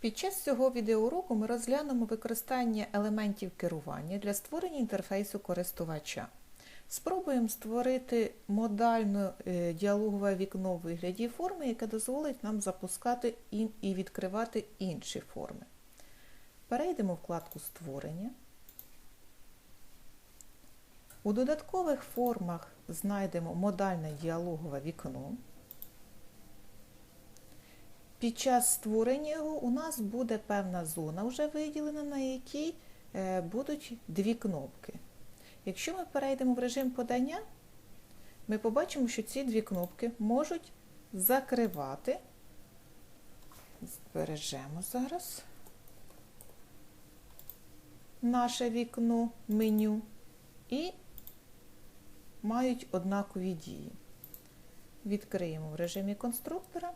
Під час цього відеоуроку ми розглянемо використання елементів керування для створення інтерфейсу користувача. Спробуємо створити модальне е, діалогове вікно в вигляді форми, яке дозволить нам запускати і відкривати інші форми. Перейдемо в вкладку Створення. У додаткових формах знайдемо модальне діалогове вікно. Під час створення його у нас буде певна зона вже виділена, на якій е, будуть дві кнопки. Якщо ми перейдемо в режим подання, ми побачимо, що ці дві кнопки можуть закривати. Збережемо зараз наше вікно меню і мають однакові дії. Відкриємо в режимі конструктора.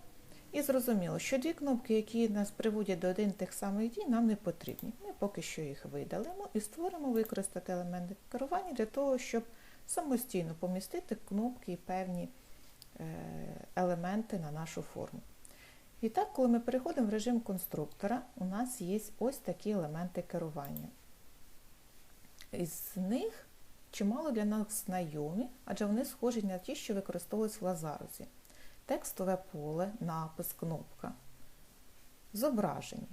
І зрозуміло, що дві кнопки, які нас приводять до один тих самих дій, нам не потрібні. Ми поки що їх видалимо і створимо використати елементи керування для того, щоб самостійно помістити кнопки і певні е, елементи на нашу форму. І так, коли ми переходимо в режим конструктора, у нас є ось такі елементи керування. Із них чимало для нас знайомі, адже вони схожі на ті, що використовують в Лазарусі текстове поле, напис, кнопка. Зображення.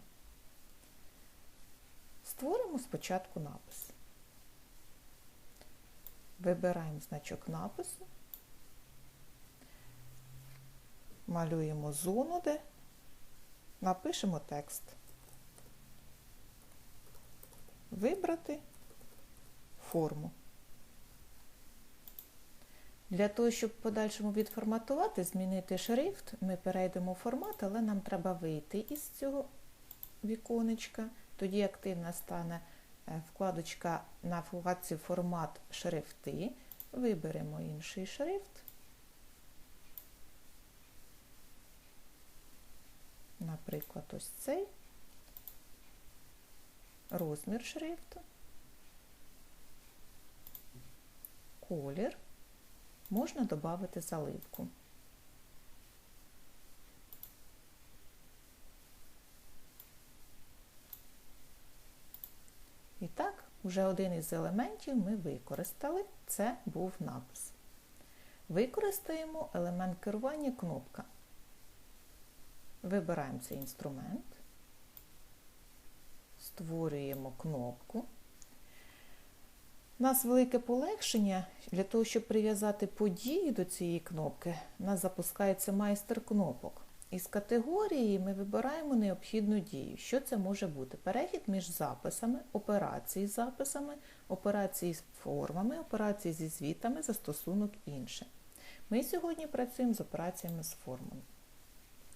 Створимо спочатку напис. Вибираємо значок напису, малюємо зону, де напишемо текст. Вибрати форму. Для того, щоб в подальшому відформатувати, змінити шрифт, ми перейдемо в формат, але нам треба вийти із цього віконечка. Тоді активна стане вкладочка на вкладці Формат шрифти. Виберемо інший шрифт. Наприклад, ось цей. Розмір шрифту. Колір можна додати заливку. І так, вже один із елементів ми використали, це був напис. Використаємо елемент керування кнопка. Вибираємо цей інструмент, створюємо кнопку. У нас велике полегшення для того, щоб прив'язати події до цієї кнопки, нас запускається майстер кнопок. Із категорії ми вибираємо необхідну дію. Що це може бути? Перехід між записами, операції з записами, операції з формами, операції зі звітами, застосунок інше. Ми сьогодні працюємо з операціями з формами.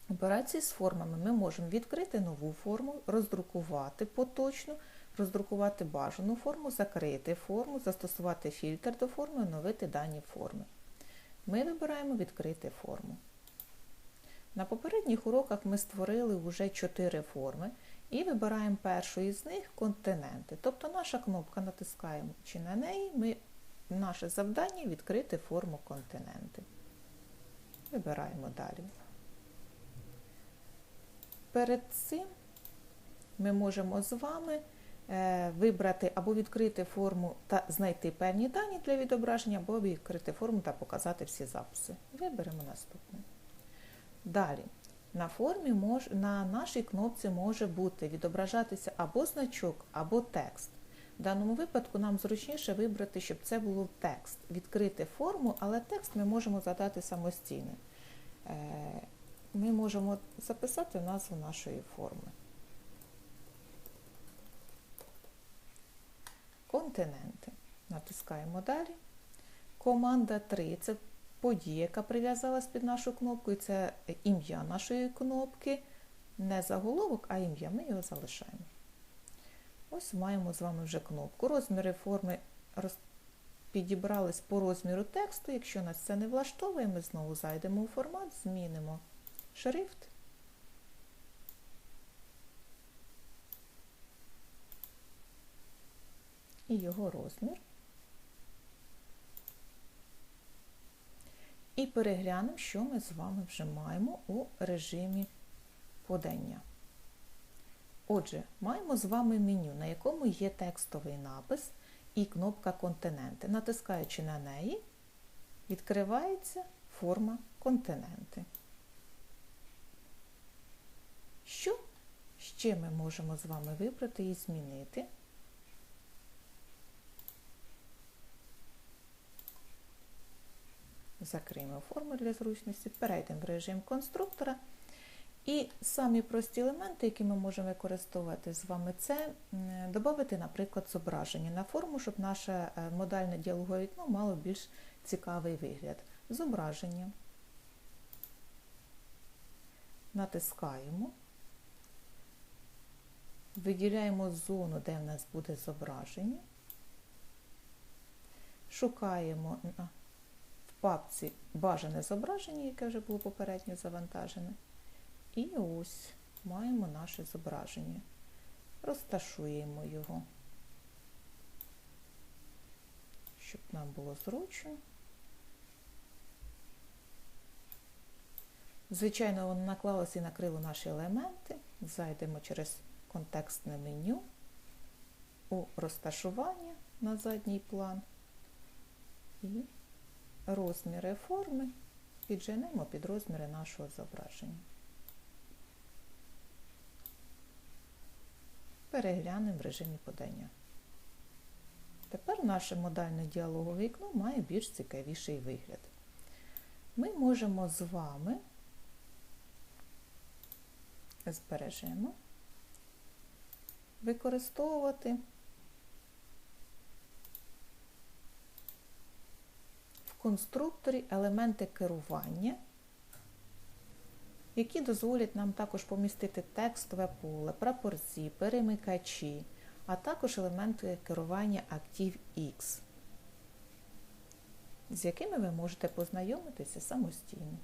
Операції з формами ми можемо відкрити нову форму, роздрукувати поточну, роздрукувати бажану форму, закрити форму, застосувати фільтр до форми, оновити дані форми. Ми вибираємо відкрити форму. На попередніх уроках ми створили вже 4 форми і вибираємо першу із них континенти. Тобто наша кнопка натискаємо чи на неї, ми, наше завдання відкрити форму континенти. Вибираємо далі. Перед цим ми можемо з вами вибрати або відкрити форму та знайти певні дані для відображення, або відкрити форму та показати всі записи. Виберемо наступне. Далі, на формі мож, на нашій кнопці може бути відображатися або значок, або текст. В даному випадку нам зручніше вибрати, щоб це було текст. Відкрити форму, але текст ми можемо задати самостійно. Ми можемо записати назву нашої форми. Континенти. Натискаємо далі. Команда 3 це подія, яка прив'язалась під нашу кнопку, і це ім'я нашої кнопки. Не заголовок, а ім'я. Ми його залишаємо. Ось маємо з вами вже кнопку. Розміри форми підібрались по розміру тексту. Якщо нас це не влаштовує, ми знову зайдемо у формат, змінимо шрифт. І його розмір. І переглянемо, що ми з вами вже маємо у режимі подання. Отже, маємо з вами меню, на якому є текстовий напис і кнопка Континенти. Натискаючи на неї, відкривається форма континенти. Що ще ми можемо з вами вибрати і змінити? Закриємо форму для зручності, перейдемо в режим конструктора. І самі прості елементи, які ми можемо використовувати з вами, це додати, наприклад, зображення на форму, щоб наше е, модальне діалогове вікно мало більш цікавий вигляд. Зображення. Натискаємо. Виділяємо зону, де в нас буде зображення. Шукаємо папці бажане зображення, яке вже було попередньо завантажене. І ось маємо наше зображення. Розташуємо його, щоб нам було зручно. Звичайно, воно наклалося і накрило наші елементи. Зайдемо через контекстне меню у розташування на задній план розміри форми підженемо під розміри нашого зображення. Переглянемо в режимі подання. Тепер наше модальне діалогове вікно має більш цікавіший вигляд. Ми можемо з вами збережемо використовувати конструкторі елементи керування, які дозволять нам також помістити текстове поле, прапорці, перемикачі, а також елементи керування ActiveX, з якими ви можете познайомитися самостійно.